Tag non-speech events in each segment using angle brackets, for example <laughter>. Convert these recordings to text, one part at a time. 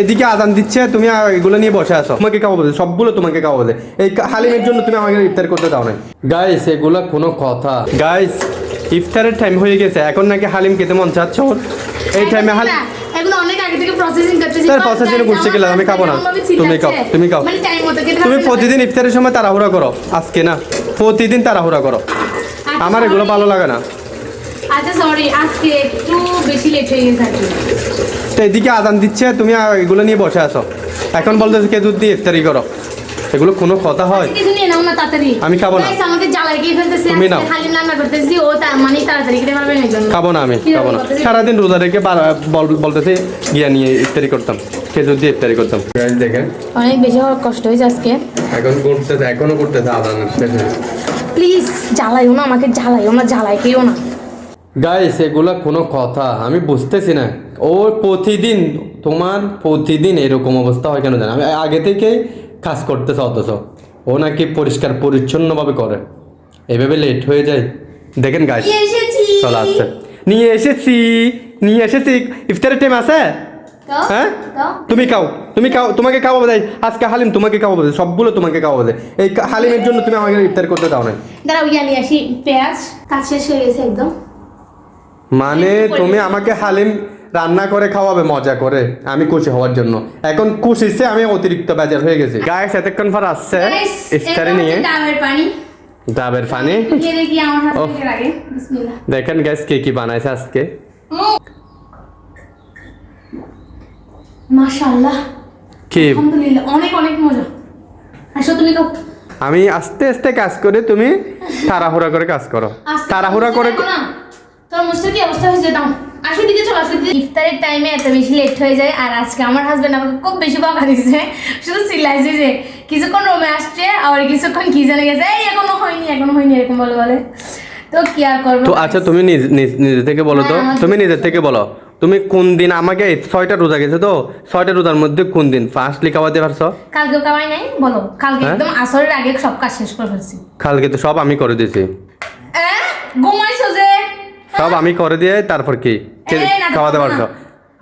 এদিকে আদান দিচ্ছে তুমি এগুলো নিয়ে বসে আছো। তোমাকে খাওয়াবো সবগুলো তোমাকে খাওয়াবো এই হালিমের জন্য তুমি আমাকে ইফতার করতে দাও না গাইস এগুলো কোনো কথা। গাইস ইফতারের টাইম হয়ে গেছে। এখন নাকি হালিম খেতে মন চাচ্ছে ওর। এই টাইমে হালিম এগুলো অনেক আগে থেকে প্রসেসিং করতেছি। তার processing করছে কি আমি খাব না। তুমি খাও, তুমি খাও। মানে তুমি প্রতিদিন ইফতারের সময় তাড়াহুড়া করো। আজকে না প্রতিদিন তাড়াহুড়া করো। আচ্ছা, আমার এগুলো ভালো লাগে না। আচ্ছা সরি আজকে একটু বেশি লেট হয়ে গেছে। তো এদিকে আদান দিচ্ছে তুমি আর এগুলো নিয়ে বসে আসো এখন বলতেছে কে দুধ দিয়ে ইফতারি করো। এগুলো কোনো কথা হয়? আমি খাব না। তুমি নাও। খাব না আমি খাব না। সারাদিন রোজা রেখে বার- বল- বলতেছে গিয়া নিয়ে ইফতারি করতাম। খেজুর দিয়ে ইফতারি করতাম। দেখেন। অনেক বেশি কষ্ট হয়েছে আজকে। এখন করতেছে এখনও করতেছে আদানের শেষে প্লিজ জ্বালাইও না আমাকে জ্বালাইও না জ্বালাই কেউ না। গাইস এগুলা কোনো কথা আমি বুঝতেছি না। ও প্রতিদিন তোমার প্রতিদিন এরকম অবস্থা হয় কেন জানো আমি আগে থেকেই কাজ করতেছে অথচ। ও নাকি পরিষ্কার পরিচ্ছন্নভাবে করে। এভাবে লেট হয়ে যায়। দেখেন নিয়ে চলে আসছে। নিয়ে এসেছি নিয়ে এসেছি। ইফতারের টাইম আছে? হ্যাঁ? তুমি খাও তুমি খাও তোমাকে খাওয়াবো দেয় আজকে হালিম তোমাকে খাওয়াবো দেয় সবগুলো তোমাকে খাওয়াবো দেয় এই হালিমের জন্য তুমি আমাকে ইফতার করতে দাও না দাঁড়াও ইয়া নিয়ে আসি। পেঁয়াজ কাজ শেষ হয়ে গেছে একদম। মানে তুমি আমাকে হালিম রান্না করে খাওয়াবে মজা করে। আমি খুশি হওয়ার জন্য। এখন খুশিতে আমি অতিরিক্ত বেজার হয়ে গেছি। গায়ে এতক্ষণ পর আসছে ইফতারি নিয়ে। ডাবের পানি। ডাবের পানি? দিয়ে দেখি আমার হাতে লাগে বিসমিল্লাহ। দেখেন গ্যাস কে কি বানাইছে আজকে। মাশাআল্লাহ। কি? আলহামদুলিল্লাহ অনেক অনেক মজা। আসো তুমি খাও আমি আস্তে আস্তে কাজ করে তুমি <laughs> তাড়াহুড়া করে কাজ করো। তাড়াহুড়া করে তোর মুস্তার কি অবস্থা হয়েছে? দাও। আসো দিকে চলো আসো দিকে। ইফতারের টাইমে এত বেশি লেট হয়ে যায় আর আজকে আমার হাজবেন্ড আমাকে খুব বেশি বকা দিয়েছে। শুধু চিল্লাইছে যে কিছুক্ষণ রুমে আসছে আর কিছুক্ষণ কি জানে গেছে? এই এখনও হয়নি এখনও হয়নি এরকম বলে বলে। তো কি আর করব? তো আচ্ছা তুমি নিজ- থেকে বলো তো। হ্যাঁ, তুমি নিজের থেকে বলো। তুমি কোন দিন আমাকে ছয়টা রোজা গেছে তো ছয়টা রোজার মধ্যে কোন দিন? ফার্স্টলি খাওয়াতে পারছ? কালকেও কামাই নাই বলো। কালকে হ্যাঁ? একদম আসরের আগে সব কাজ শেষ করে ফেলছি। কালকে তো সব আমি করে দিয়েছি। ঘুমাইছো যে? সব আমি করে দিয়ে তারপর কি? খাওয়াতে পারছ।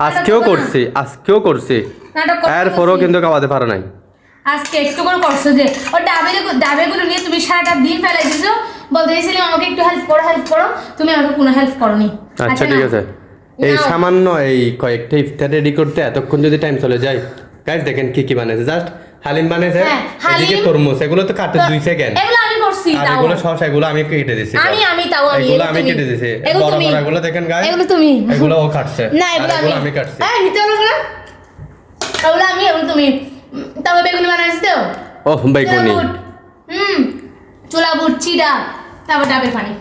আজকেও করছি আজকেও করছি। এরপরও কিন্তু খাওয়াতে পারো নাই। আজকে একটু করে করছ যে ও ডাবে ডাবেগুলো নিয়ে তুমি সারাটা দিন ফেলাই দিছো। বলতে চাইছিলাম আমাকে একটু হেল্প করো হেল্প করো। তুমি আমাকে কোনো হেল্প করনি। আচ্ছা ঠিক আছে। এই। সামান্য এই কয়েকটা ইফতার রেডি করতে এতক্ষণ যদি টাইম চলে যায়। গাইস দেখেন কি কি বানাইছে। জাস্ট হালিম বানাইছে হ্যাঁ, এদিকে তরমুজ এগুলো তো কাটে দুই সেকেন্ড আমি করছি তাও। এগুলো সস এগুলো আমি কেটে দিছি আমি আমি তাও আমি এগুলো এগুলো আমি কেটে দিছি। বড় বড় এগুলো দেখেন গাইস এগুলো তুমি। এগুলো ও কাটছে। না এগুলো এগুলো আমি আমি কাটছি। এই নিতে পারো না এগুলো আমি এগুলো তুমি। তবে বেগুনি বানাইছি তো। ওহ বেগুনি। হুম চুলা বুট চিড়া তারপর ডাবের পানি।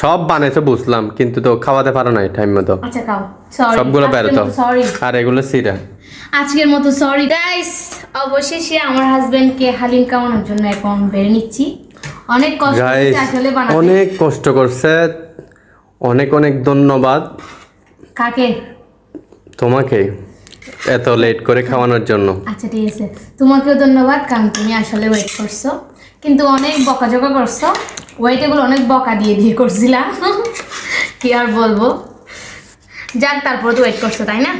সব বানাইছে বুঝলাম কিন্তু তো খাওয়াতে পারো নাই টাইম মতো আচ্ছা খাও। সরি সবগুলো বেরোতো আর এগুলো সিরা আজকের মতো সরি গাইস অবশেষে আমার হাজবেন্ডকে হালিম কামানোর জন্য এখন বেড়ে নিচ্ছি। অনেক কষ্ট আসলে বানাতে অনেক কষ্ট করছে। অনেক অনেক ধন্যবাদ। কাকে? তোমাকে এত লেট করে খাওয়ানোর জন্য। আচ্ছা ঠিক আছে। তোমাকেও ধন্যবাদ কারণ তুমি আসলে ওয়েট করছ। কিন্তু অনেক বকাঝকা করছ। ওয়েট এগুলো অনেক বকা দিয়ে দিয়ে করছিলাম <laughs> কি আর বলব? যাক তারপরে তো ওয়েট করছ তাই না?